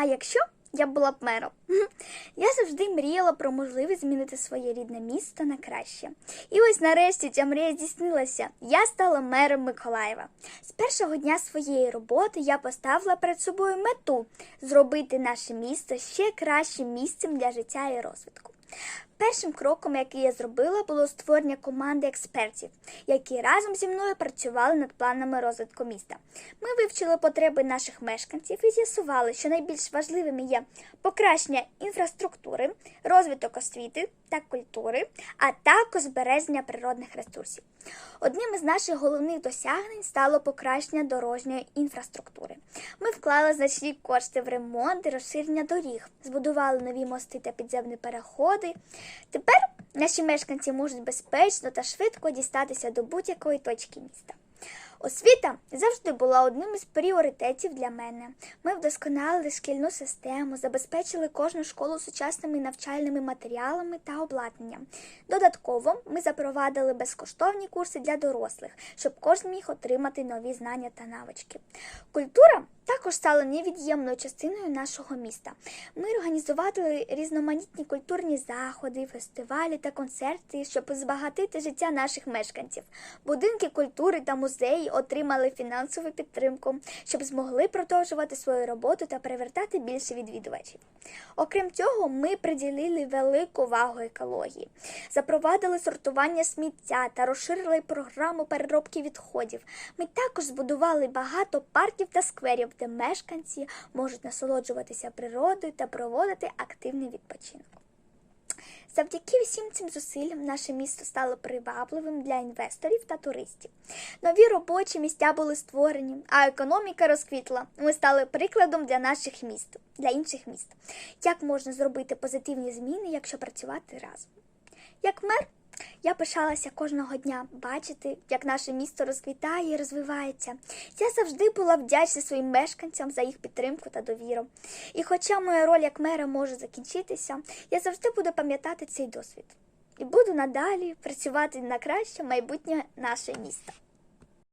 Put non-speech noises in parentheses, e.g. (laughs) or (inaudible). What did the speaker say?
А якщо я була б мером? (laughs) Я завжди мріяла про можливість змінити своє рідне місто на краще. І ось нарешті ця мрія здійснилася. Я стала мером Миколаєва. З першого дня своєї роботи я поставила перед собою мету зробити наше місто ще кращим місцем для життя і розвитку. Першим кроком, який я зробила, було створення команди експертів, які разом зі мною працювали над планами розвитку міста. Ми вивчили потреби наших мешканців і з'ясували, що найбільш важливими є покращення інфраструктури, розвиток освіти та культури, а також збереження природних ресурсів. Одним із наших головних досягнень стало покращення дорожньої інфраструктури. Ми вклали значні кошти в ремонт і розширення доріг, збудували нові мости та підземні переходи. Тепер наші мешканці можуть безпечно та швидко дістатися до будь-якої точки міста. Освіта завжди була одним із пріоритетів для мене. Ми вдосконалили шкільну систему, забезпечили кожну школу сучасними навчальними матеріалами та обладнанням. Додатково ми запровадили безкоштовні курси для дорослих, щоб кожен міг отримати нові знання та навички. Культура також стала невід'ємною частиною нашого міста. Ми організували різноманітні культурні заходи, фестивалі та концерти, щоб збагатити життя наших мешканців. Будинки культури та музеї отримали фінансову підтримку, щоб змогли продовжувати свою роботу та привертати більше відвідувачів. Окрім цього, ми приділили велику увагу екології, запровадили сортування сміття та розширили програму переробки відходів. Ми також збудували багато парків та скверів, де мешканці можуть насолоджуватися природою та проводити активний відпочинок. Завдяки всім цим зусиллям наше місто стало привабливим для інвесторів та туристів. Нові робочі місця були створені, а економіка розквітла. Ми стали прикладом для наших міст, для інших міст. Як можна зробити позитивні зміни, якщо працювати разом? Як мер, я пишалася кожного дня бачити, як наше місто розквітає і розвивається. Я завжди була вдячна своїм мешканцям за їх підтримку та довіру. І хоча моя роль як мера може закінчитися, я завжди буду пам'ятати цей досвід і буду надалі працювати на краще майбутнє наше місто.